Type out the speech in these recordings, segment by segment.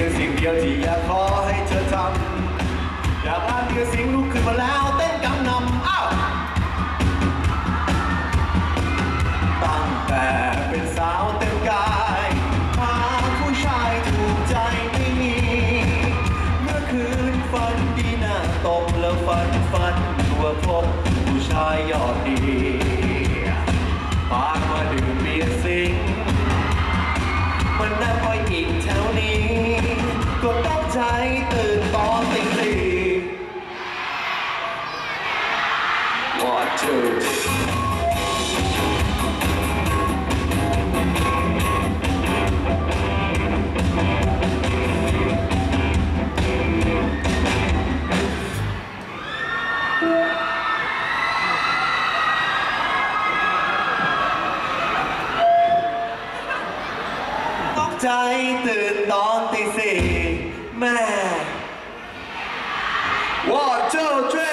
พียงสิ่งเดียวที่อยากขอให้เธอทำอยากพาเพียงสิ่งลุกขึ้นมาแล้วเต้นกำนำอ้าวตั้งแต่เป็นสาวเต็มกายหาผู้ชายถูกใจไม่มีเมื่อคืนฝันดีหน้าตกแล้วฝันฝันตัวพบผู้ชายยอดดี I don't ใจตื่นตอนตีสี่แม่ One two three.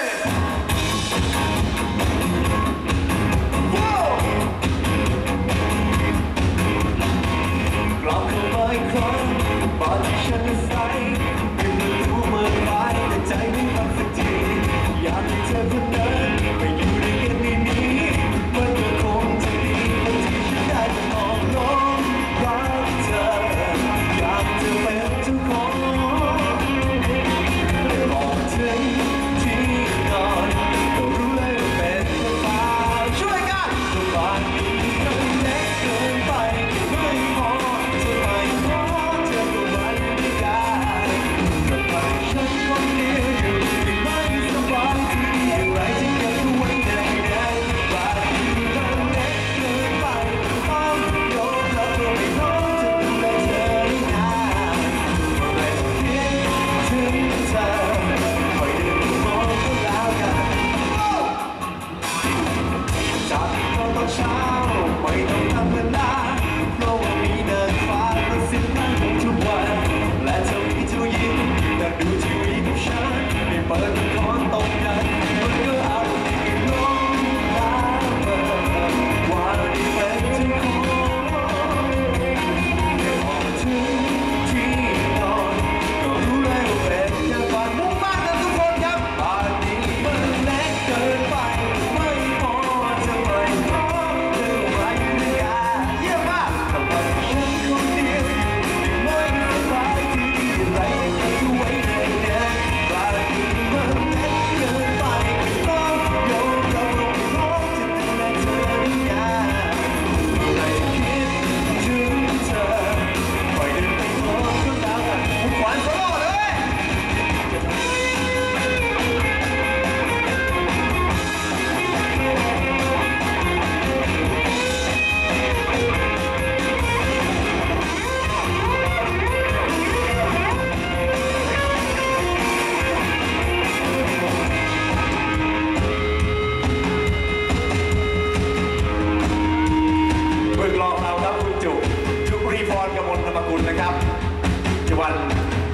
ัน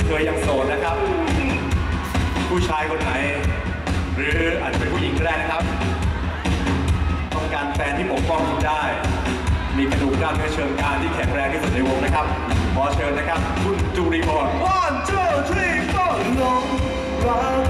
เธอยังโสดนะครับ ผู้ชายคนไหน หรืออาจจะเป็นผู้หญิงก็ได้นะครับ ต้องการแฟนที่ปกป้องคุณได้ มีกระดูกกล้ามเนื้อเชิงการที่แข็งแรงที่สุดในวงนะครับ ขอเชิญนะครับ คุณจูริพร one two three four ลงรัก